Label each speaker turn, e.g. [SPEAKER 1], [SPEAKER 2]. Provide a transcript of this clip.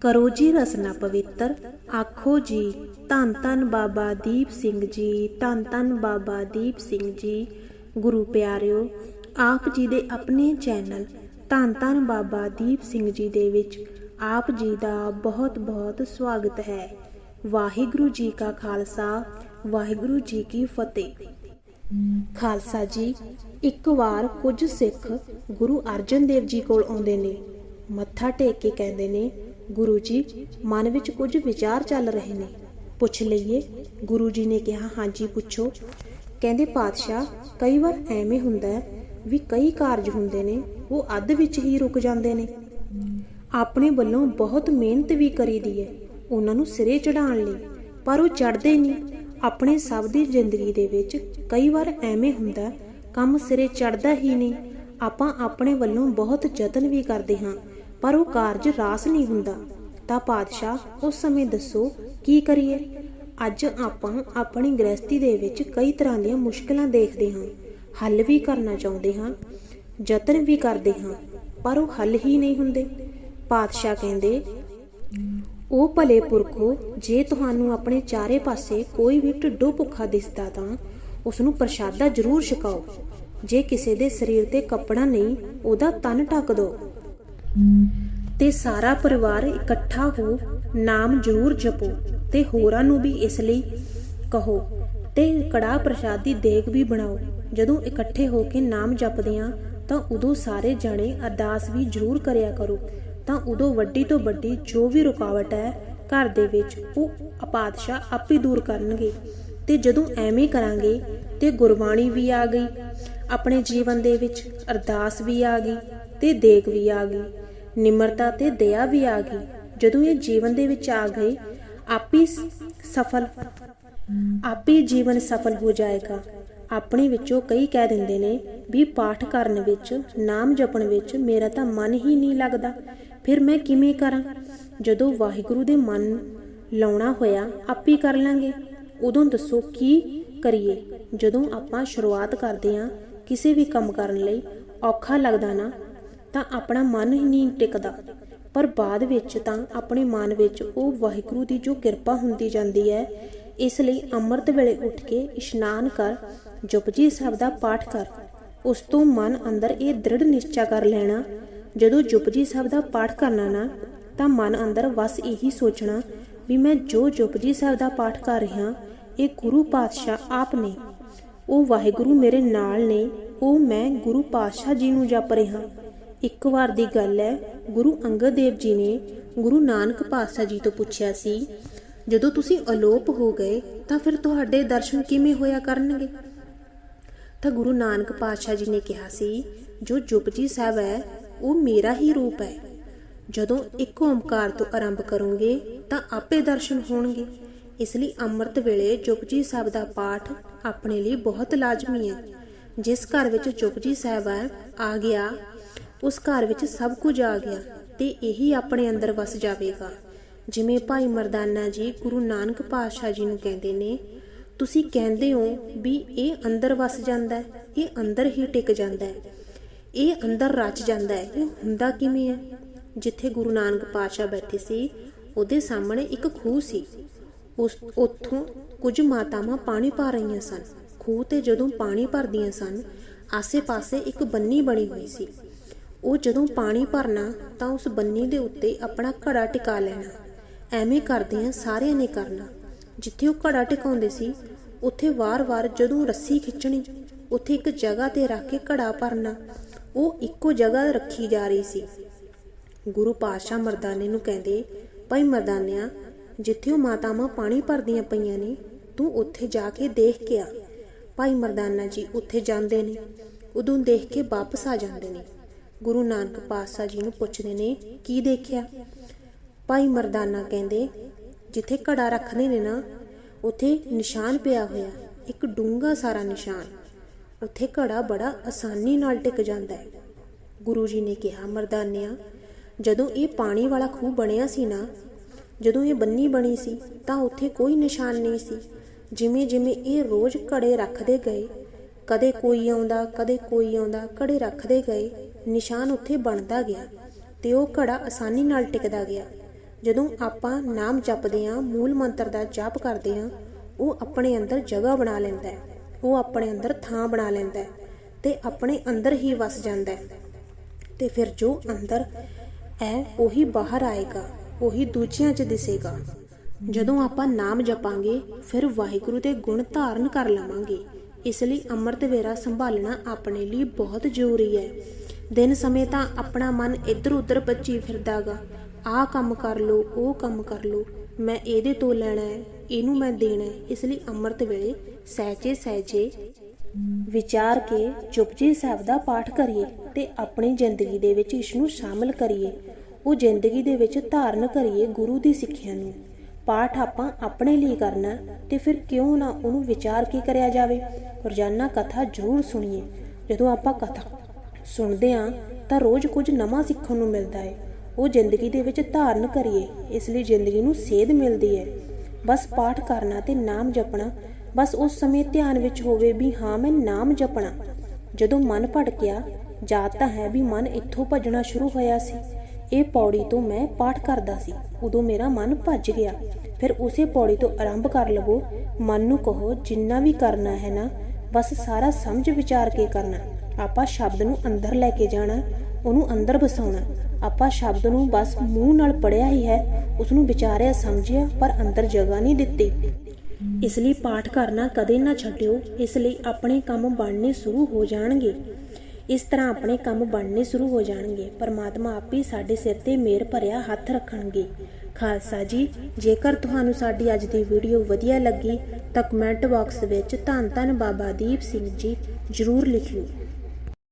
[SPEAKER 1] ਕਰੋ ਜੀ ਰਸਨਾ ਪਵਿੱਤਰ। ਆਖੋ ਜੀ, ਧੰਨ ਧੰਨ ਬਾਬਾ ਦੀਪ ਸਿੰਘ ਜੀ, ਧੰਨ ਧੰਨ ਬਾਬਾ ਦੀਪ ਸਿੰਘ ਜੀ। ਗੁਰੂ ਪਿਆਰਿਓ, ਆਪ ਜੀ ਦੇ ਆਪਣੇ ਚੈਨਲ ਧੰਨ ਧੰਨ ਬਾਬਾ ਦੀਪ ਸਿੰਘ ਜੀ ਦੇ ਵਿੱਚ ਆਪ ਜੀ ਦਾ ਬਹੁਤ ਬਹੁਤ ਸਵਾਗਤ ਹੈ। ਵਾਹਿਗੁਰੂ ਜੀ ਕਾ ਖਾਲਸਾ, ਵਾਹਿਗੁਰੂ ਜੀ ਕੀ ਫਤਿਹ। ਖਾਲਸਾ ਜੀ, ਇੱਕ ਵਾਰ ਕੁਝ ਸਿੱਖ ਗੁਰੂ ਅਰਜਨ ਦੇਵ ਜੀ ਕੋਲ ਆਉਂਦੇ ਨੇ। ਮੱਥਾ ਟੇਕ ਕੇ ਕਹਿੰਦੇ ਨੇ, ਗੁਰੂ ਜੀ, ਮਨ ਵਿੱਚ ਕੁਝ ਵਿਚਾਰ ਚੱਲ ਰਹੇ ਨੇ। ਪੁੱਛ ਲਈਏ। ਗੁਰੂ ਜੀ ਨੇ ਕਿਹਾ ਹਾਂਜੀ ਪੁੱਛੋ। ਕਹਿੰਦੇ, ਪਾਤਸ਼ਾਹ, ਕਈ ਵਾਰ ਐਵੇਂ ਹੁੰਦਾ ਵੀ ਕਈ ਕਾਰਜ ਹੁੰਦੇ ਨੇ, ਉਹ ਅੱਧ ਵਿੱਚ ਹੀ ਰੁਕ ਜਾਂਦੇ ਨੇ। ਆਪਣੇ ਵੱਲੋਂ ਬਹੁਤ ਮਿਹਨਤ ਵੀ ਕਰੀਦੀ ਹੈ, ਉਹਨਾਂ ਨੂੰ ਸਿਰੇ ਚੜਾਉਣ ਲਈ, ਪਰ ਉਹ ਚੜਦੇ ਨਹੀਂ। ਆਪਣੇ ਸਭ ਦੀ ਜ਼ਿੰਦਗੀ ਦੇ ਵਿੱਚ ਕਈ ਵਾਰ ਐਵੇਂ ਹੁੰਦਾ, ਕੰਮ ਸਿਰੇ ਚੜਦਾ ਹੀ ਨਹੀਂ। ਆਪਾਂ ਆਪਣੇ ਵੱਲੋਂ ਬਹੁਤ ਯਤਨ ਵੀ ਕਰਦੇ ਹਾਂ। ਪਰ ਉਹ ਕਾਰਜ ਰਾਸ ਨਹੀਂ ਹੁੰਦਾ। ਤਾਂ ਪਾਤਸ਼ਾਹ ਉਸ ਸਮੇਂ ਦੱਸੋ, ਕੀ ਕਰੀਏ? ਅੱਜ ਆਪਾਂ ਆਪਣੀ ਗ੍ਰਸਤੀ ਦੇ ਵਿੱਚ ਕਈ ਤਰ੍ਹਾਂ ਦੀਆਂ ਮੁਸ਼ਕਲਾਂ ਦੇਖਦੇ ਹਾਂ। ਹੱਲ ਵੀ ਕਰਨਾ ਚਾਹੁੰਦੇ ਹਾਂ, ਯਤਨ ਵੀ ਕਰਦੇ ਹਾਂ, ਪਰ ਉਹ ਹੱਲ ਹੀ ਨਹੀਂ ਹੁੰਦੇ। ਪਾਤਸ਼ਾਹ ਕਹਿੰਦੇ, ਉਹ ਭਲੇ ਪੁਰਖੋ ਜੇ ਤੁਹਾਨੂੰ ਆਪਣੇ ਚਾਰੇ ਪਾਸੇ ਕੋਈ ਵੀ ਢਿੱਡੋ ਭੁੱਖਾ ਦਿਸਦਾ ਤਾਂ ਉਸ ਨੂੰ ਪ੍ਰਸ਼ਾਦਾ ਜ਼ਰੂਰ ਛਕਾਓ। ਜੇ ਕਿਸੇ ਦੇ ਸਰੀਰ ਤੇ ਕੱਪੜਾ ਨਹੀਂ, ਉਹਦਾ ਤਨ ਢੱਕ ਦਿਓ। ਤੇ ਸਾਰਾ ਪਰਿਵਾਰ ਇਕੱਠਾ ਹੋ ਨਾਮ ਜ਼ਰੂਰ ਜਪੋ ਤੇ ਹੋਰਾਂ ਨੂੰ ਵੀ ਇਸ ਲਈ ਕਹੋ ਤੇ ਕੜਾ ਪ੍ਰਸ਼ਾਦੀ ਦੇਗ ਵੀ ਬਣਾਓ। ਜਦੋਂ ਇਕੱਠੇ ਹੋ ਕੇ ਨਾਮ ਜਪਦੇ ਆ ਤਾਂ ਉਦੋਂ ਸਾਰੇ ਜਣੇ ਅਰਦਾਸ ਵੀ ਜ਼ਰੂਰ ਕਰਿਆ ਕਰੋ। ਤਾਂ ਉਦੋਂ ਵੱਡੀ ਤੋਂ ਵੱਡੀ ਜੋ ਵੀ ਰੁਕਾਵਟ ਹੈ ਘਰ ਦੇ ਵਿੱਚ, ਉਹ ਅਪਾਤਸ਼ਾਹ ਆਪੇ ਦੂਰ ਕਰਨਗੇ। ਤੇ ਜਦੋਂ ਐਵੇਂ ਕਰਾਂਗੇ, ਤੇ ਗੁਰਬਾਣੀ ਵੀ ਆ ਗਈ। ਆਪਣੇ ਜੀਵਨ ਦੇ ਵਿੱਚ ਅਰਦਾਸ ਵੀ ਆ ਗਈ ਤੇ ਦੇਖ ਵੀ ਆ ਗਈ। ਨਿਮਰਤਾ ਤੇ ਦਇਆ ਵੀ ਆ ਗਈ। ਜਦੋਂ ਇਹ ਜੀਵਨ ਦੇ ਵਿੱਚ ਆ ਗਏ ਆਪੀ ਸਫਲ, ਆਪੇ ਜੀਵਨ ਸਫਲ ਹੋ ਜਾਏਗਾ। ਆਪਣੇ ਵਿੱਚੋਂ ਕਈ ਕਹਿ ਦਿੰਦੇ ਨੇ ਵੀ ਪਾਠ ਕਰਨ ਵਿੱਚ, ਨਾਮ ਜਪਣ ਵਿੱਚ ਮੇਰਾ ਤਾਂ ਮਨ ਹੀ ਨਹੀਂ ਲੱਗਦਾ। ਫਿਰ ਮੈਂ ਕਿਵੇਂ ਕਰਾਂ? ਜਦੋਂ ਵਾਹਿਗੁਰੂ ਦੇ ਮਨ ਲਾਉਣਾ ਹੋਇਆ, ਆਪੇ ਕਰ ਲਾਂਗੇ। ਉਦੋਂ ਦੱਸੋ ਕੀ ਕਰੀਏ? ਜਦੋਂ ਆਪਾਂ ਸ਼ੁਰੂਆਤ ਕਰਦੇ ਹਾਂ, ਕਿਸੇ ਵੀ ਕੰਮ ਕਰਨ ਲਈ ਔਖਾ ਲੱਗਦਾ ਨਾ ਤਾਂ ਆਪਣਾ ਮਨ ਹੀ ਨਹੀਂ ਟਿਕਦਾ। ਪਰ ਬਾਅਦ ਵਿੱਚ ਤਾਂ ਆਪਣੇ ਮਨ ਵਿੱਚ ਉਹ ਵਾਹਿਗੁਰੂ ਦੀ ਜੋ ਕਿਰਪਾ ਹੁੰਦੀ ਜਾਂਦੀ ਹੈ, ਇਸ ਲਈ ਅੰਮ੍ਰਿਤ ਵੇਲੇ ਉੱਠ ਕੇ ਇਸ਼ਨਾਨ ਕਰ, ਜਪਜੀ ਸਾਹਿਬ ਦਾ ਪਾਠ ਕਰ। ਉਸ ਤੋਂ ਮਨ ਅੰਦਰ ਇਹ ਦ੍ਰਿੜ ਨਿਸ਼ਚਾ ਕਰ ਲੈਣਾ, ਜਦੋਂ ਜਪਜੀ ਸਾਹਿਬ ਦਾ ਪਾਠ ਕਰਨਾ ਨਾ, ਤਾਂ ਮਨ ਅੰਦਰ ਵਸ ਇਹੀ ਸੋਚਣਾ ਵੀ ਮੈਂ ਜੋ ਜਪਜੀ ਸਾਹਿਬ ਦਾ ਪਾਠ ਕਰ ਰਿਹਾ, ਇਹ ਗੁਰੂ ਪਾਤਸ਼ਾਹ ਆਪ ਨੇ। ਉਹ ਵਾਹਿਗੁਰੂ ਮੇਰੇ ਨਾਲ ਨੇ, ਉਹ ਮੈਂ ਗੁਰੂ ਪਾਤਸ਼ਾਹ ਜੀ ਨੂੰ ਜਪ ਰਿਹਾ। ਇੱਕ ਵਾਰ ਦੀ ਗੱਲ ਹੈ, ਗੁਰੂ ਅੰਗਦ ਦੇਵ ਜੀ ਨੇ ਗੁਰੂ ਨਾਨਕ ਪਾਤਸ਼ਾਹ ਜੀ ਤੋਂ ਪੁੱਛਿਆ ਸੀ, ਜਦੋਂ ਤੁਸੀਂ ਅਲੋਪ ਹੋ ਗਏ, ਤਾਂ ਫਿਰ ਤੁਹਾਡੇ ਦਰਸ਼ਨ ਕਿਵੇਂ ਹੋਇਆ ਕਰਨਗੇ? ਤਾਂ ਗੁਰੂ ਨਾਨਕ ਪਾਤਸ਼ਾਹ ਜੀ ਨੇ ਕਿਹਾ ਸੀ, ਜੋ ਜੁਪਜੀ ਸਾਹਿਬ ਹੈ, ਉਹ ਮੇਰਾ ਹੀ ਰੂਪ ਹੈ। ਜਦੋਂ ਇੱਕ ਓਮਕਾਰ ਤੋਂ ਆਰੰਭ ਕਰੋਗੇ, ਤਾਂ ਆਪੇ ਦਰਸ਼ਨ ਹੋਣਗੇ। ਇਸ ਲਈ ਅੰਮ੍ਰਿਤ ਵੇਲੇ ਜੁਪਜੀ ਸਾਹਿਬ ਦਾ ਪਾਠ ਆਪਣੇ ਲਈ ਬਹੁਤ ਲਾਜ਼ਮੀ ਹੈ। ਜਿਸ ਘਰ ਵਿੱਚ ਜੁਪਜੀ ਸਾਹਿਬ ਆ ਗਿਆ ਉਸ ਘਰ ਵਿੱਚ ਸਭ ਕੁਝ ਆ ਗਿਆ ਤੇ ਇਹੀ ਆਪਣੇ ਅੰਦਰ ਵਸ ਜਾਵੇਗਾ। ਜਿਵੇਂ ਭਾਈ ਮਰਦਾਨਾ ਜੀ ਗੁਰੂ ਨਾਨਕ ਪਾਤਸ਼ਾਹ ਜੀ ਨੂੰ ਕਹਿੰਦੇ ਨੇ, ਤੁਸੀਂ ਕਹਿੰਦੇ ਹੋ ਵੀ ਇਹ ਅੰਦਰ ਵਸ ਜਾਂਦਾ ਹੈ, ਇਹ ਅੰਦਰ ਹੀ ਟਿਕ ਜਾਂਦਾ ਹੈ, ਇਹ ਅੰਦਰ ਰਚ ਜਾਂਦਾ ਹੈ, ਇਹ ਹੁੰਦਾ ਕਿਵੇਂ ਹੈ? ਜਿੱਥੇ ਗੁਰੂ ਨਾਨਕ ਪਾਤਸ਼ਾਹ ਬੈਠੇ ਸੀ, ਉਹਦੇ ਸਾਹਮਣੇ ਇੱਕ ਖੂਹ ਸੀ। ਉਸ, ਉੱਥੋਂ ਕੁਝ ਮਾਤਾਵਾਂ ਪਾਣੀ ਪਾ ਰਹੀਆਂ ਸਨ। ਖੂਹ ਤੇ ਜਦੋਂ ਪਾਣੀ ਭਰਦੀਆਂ ਸਨ, ਆਸੇ-ਪਾਸੇ ਇੱਕ ਬੰਨੀ ਬਣੀ ਹੋਈ ਸੀ। ਉਹ ਜਦੋਂ ਪਾਣੀ ਭਰਨਾ ਤਾਂ ਉਸ ਬੰਨੀ ਦੇ ਉੱਤੇ ਆਪਣਾ ਘੜਾ ਟਿਕਾ ਲੈਣਾ। ਐਵੇਂ ਕਰਦਿਆਂ ਸਾਰਿਆਂ ਨੇ ਕਰਨਾ। ਜਿੱਥੇ ਉਹ ਘੜਾ ਟਿਕਾਉਂਦੇ ਸੀ, ਉੱਥੇ ਵਾਰ-ਵਾਰ ਜਦੋਂ ਰੱਸੀ ਖਿੱਚਣੀ, ਉੱਥੇ ਇੱਕ ਜਗ੍ਹਾ ਤੇ ਰੱਖ ਕੇ ਘੜਾ ਭਰਨਾ, ਉਹ ਇੱਕੋ ਜਗ੍ਹਾ ਰੱਖੀ ਜਾ ਰਹੀ ਸੀ। ਗੁਰੂ ਪਾਤਸ਼ਾਹ ਮਰਦਾਨੇ ਨੂੰ ਕਹਿੰਦੇ, ਭਾਈ ਮਰਦਾਨਿਆ, ਜਿੱਥੇ ਉਹ ਮਾਤਾਵਾਂ ਪਾਣੀ ਭਰਦੀਆਂ ਪਈਆਂ ਨੇ, ਤੂੰ ਉੱਥੇ ਜਾ ਕੇ ਦੇਖ ਕੇ ਆ। ਭਾਈ ਮਰਦਾਨਾ ਜੀ ਉੱਥੇ ਜਾਂਦੇ ਨੇ। ਉਦੋਂ ਦੇਖ ਕੇ ਵਾਪਸ ਆ ਜਾਂਦੇ ਨੇ। ਗੁਰੂ ਨਾਨਕ ਪਾਤਸ਼ਾਹ ਜੀ ਨੂੰ ਪੁੱਛਦੇ ਨੇ, ਕੀ ਦੇਖਿਆ? ਭਾਈ ਮਰਦਾਨਾ ਕਹਿੰਦੇ, ਜਿੱਥੇ ਘੜਾ ਰੱਖਦੇ ਨੇ ਨਾ, ਉੱਥੇ ਨਿਸ਼ਾਨ ਪਿਆ ਹੋਇਆ, ਇੱਕ ਡੂੰਗਾ ਸਾਰਾ ਨਿਸ਼ਾਨ। ਉੱਥੇ ਘੜਾ ਬੜਾ ਆਸਾਨੀ ਨਾਲ ਟਿਕ ਜਾਂਦਾ ਹੈ। ਗੁਰੂ ਜੀ ਨੇ ਕਿਹਾ, ਮਰਦਾਨਿਆ, ਜਦੋਂ ਇਹ ਪਾਣੀ ਵਾਲਾ ਖੂਹ ਬਣਿਆ ਸੀ ਨਾ, ਜਦੋਂ ਇਹ ਬੰਨੀ ਬਣੀ ਸੀ, ਤਾਂ ਉੱਥੇ ਕੋਈ ਨਿਸ਼ਾਨ ਨਹੀਂ ਸੀ। ਜਿਵੇਂ ਜਿਵੇਂ ਇਹ ਰੋਜ਼ ਘੜੇ ਰੱਖਦੇ ਗਏ, ਕਦੇ ਕੋਈ ਆਉਂਦਾ, ਕਦੇ ਕੋਈ ਆਉਂਦਾ, ਘੜੇ ਰੱਖਦੇ ਗਏ ਨਿਸ਼ਾਨ ਉੱਥੇ ਬਣਦਾ ਗਿਆ ਤੇ ਉਹ ਘੜਾ ਆਸਾਨੀ ਨਾਲ ਟਿਕਦਾ ਗਿਆ। ਜਦੋਂ ਆਪਾਂ ਨਾਮ ਜਪਦੇ ਹਾਂ, ਮੂਲ ਮੰਤਰ ਦਾ ਜਪ ਕਰਦੇ ਹਾਂ, ਉਹ ਆਪਣੇ ਅੰਦਰ ਜਗ੍ਹਾ ਬਣਾ ਲੈਂਦਾ ਹੈ। ਉਹ ਆਪਣੇ ਅੰਦਰ ਥਾਂ ਬਣਾ ਲੈਂਦਾ ਹੈ ਤੇ ਆਪਣੇ ਅੰਦਰ ਹੀ ਵਸ ਜਾਂਦਾ ਹੈ। ਤੇ ਫਿਰ ਜੋ ਅੰਦਰ ਹੈ, ਉਹੀ ਬਾਹਰ ਆਏਗਾ, ਉਹੀ ਦੂਜਿਆਂ 'ਚ ਦਿਸੇਗਾ। ਜਦੋਂ ਆਪਾਂ ਨਾਮ ਜਪਾਂਗੇ, ਫਿਰ ਵਾਹਿਗੁਰੂ ਦੇ ਗੁਣ ਧਾਰਨ ਕਰ ਲਵਾਂਗੇ। ਇਸ ਲਈ ਅੰਮ੍ਰਿਤ ਵੇਰਾ ਸੰਭਾਲਣਾ ਆਪਣੇ ਲਈ ਬਹੁਤ ਜ਼ਰੂਰੀ ਹੈ। ਦਿਨ ਸਮੇਂ ਤਾਂ ਆਪਣਾ ਮਨ ਇੱਧਰ ਉੱਧਰ ਭੱਜੀ ਫਿਰਦਾਗਾ। ਆਹ ਕੰਮ ਕਰ ਲੋ ਉਹ ਕੰਮ ਕਰ ਲੋ ਮੈਂ ਇਹਦੇ ਤੋਂ ਲੈਣਾ ਹੈ, ਇਹਨੂੰ ਮੈਂ ਦੇਣਾ ਹੈ। ਇਸ ਲਈ ਅੰਮ੍ਰਿਤ ਵੇਲੇ ਸਹਿਜੇ ਸਹਿਜੇ ਵਿਚਾਰ ਕੇ ਜਪਜੀ ਸਾਹਿਬ ਦਾ ਪਾਠ ਕਰੀਏ ਤੇ ਆਪਣੀ ਜ਼ਿੰਦਗੀ ਦੇ ਵਿੱਚ ਇਸ ਨੂੰ ਸ਼ਾਮਲ ਕਰੀਏ। ਉਹ ਜ਼ਿੰਦਗੀ ਦੇ ਵਿੱਚ ਧਾਰਨ ਕਰੀਏ ਗੁਰੂ ਦੀ ਸਿੱਖਿਆ ਨੂੰ। ਪਾਠ ਆਪਾਂ ਆਪਣੇ ਲਈ ਕਰਨਾ ਤੇ ਫਿਰ ਕਿਉਂ ਨਾ ਉਹਨੂੰ ਵਿਚਾਰ ਕੇ ਕਰਿਆ ਜਾਵੇ। ਰੋਜ਼ਾਨਾ ਕਥਾ ਜ਼ਰੂਰ ਸੁਣੀਏ। ਜਦੋਂ ਆਪਾਂ ਕਥਾ ਸੁਣਦੇ ਹਾਂ ਤਾਂ ਰੋਜ਼ ਕੁਝ ਨਵਾਂ ਸਿੱਖਣ ਨੂੰ ਮਿਲਦਾ ਹੈ ਉਹ ਜ਼ਿੰਦਗੀ ਦੇ ਵਿੱਚ ਧਾਰਨ ਕਰੀਏ, ਇਸ ਲਈ ਜ਼ਿੰਦਗੀ ਨੂੰ ਸੇਧ ਮਿਲਦੀ ਹੈ ਬਸ ਪਾਠ ਕਰਨਾ ਤੇ ਨਾਮ ਜਪਣਾ, ਬਸ ਉਸ ਸਮੇਂ ਧਿਆਨ ਵਿੱਚ ਹੋਵੇ ਵੀ ਹਾਂ, ਮੈਂ ਨਾਮ ਜਪਣਾ। ਜਦੋਂ ਮਨ ਭਟਕਿਆ ਜਾਤ ਤਾਂ ਹੈ ਵੀ ਮਨ ਇੱਥੋਂ ਭੱਜਣਾ ਸ਼ੁਰੂ ਹੋਇਆ ਸੀ। ਇਹ ਪੌੜੀ ਤੋਂ ਮੈਂ ਪਾਠ ਕਰਦਾ ਸੀ। ਉਦੋਂ ਮੇਰਾ ਮਨ ਭੱਜ ਗਿਆ। ਫਿਰ ਉਸੇ ਪੌੜੀ ਤੋਂ ਆਰੰਭ ਕਰ ਲਵੋ। ਮਨ ਨੂੰ ਕਹੋ, ਜਿੰਨਾ ਵੀ ਕਰਨਾ ਹੈ ਨਾ, ਬਸ ਸਾਰਾ ਸਮਝ ਵਿਚਾਰ ਕੇ ਕਰਨਾ। ਆਪਾਂ ਸ਼ਬਦ ਨੂੰ ਅੰਦਰ ਲੈ ਕੇ ਜਾਣਾ, ਉਹਨੂੰ ਅੰਦਰ ਵਸਾਉਣਾ। ਆਪਾਂ ਸ਼ਬਦ ਨੂੰ ਬਸ ਮੂੰਹ ਨਾਲ ਪੜਿਆ ਹੀ ਹੈ ਉਸ ਨੂੰ ਵਿਚਾਰਿਆ, ਸਮਝਿਆ, ਪਰ ਅੰਦਰ ਜਗ੍ਹਾ ਨਹੀਂ ਦਿੱਤੀ। ਇਸ ਲਈ ਪਾਠ ਕਰਨਾ ਕਦੇ ਨਾ ਛੱਡਿਓ, ਇਸ ਲਈ ਆਪਣੇ ਕੰਮ ਬਣਨੇ ਸ਼ੁਰੂ ਹੋ ਜਾਣਗੇ। ਇਸ ਤਰ੍ਹਾਂ ਆਪਣੇ ਕੰਮ ਬਣਨੇ ਸ਼ੁਰੂ ਹੋ ਜਾਣਗੇ। ਪਰਮਾਤਮਾ ਆਪ ਹੀ ਸਾਡੇ ਸਿਰ ਤੇ ਮੇਰ ਭਰਿਆ ਹੱਥ ਰੱਖਣਗੇ। ਖਾਲਸਾ ਜੀ, ਜੇਕਰ ਤੁਹਾਨੂੰ ਸਾਡੀ ਅੱਜ ਦੀ ਵੀਡੀਓ ਵਧੀਆ ਲੱਗੀ, ਤਾਂ ਕਮੈਂਟ ਬਾਕਸ ਵਿੱਚ ਧੰਨ ਧੰਨ ਬਾਬਾ ਦੀਪ ਸਿੰਘ ਜੀ ਜ਼ਰੂਰ ਲਿਖਿਓ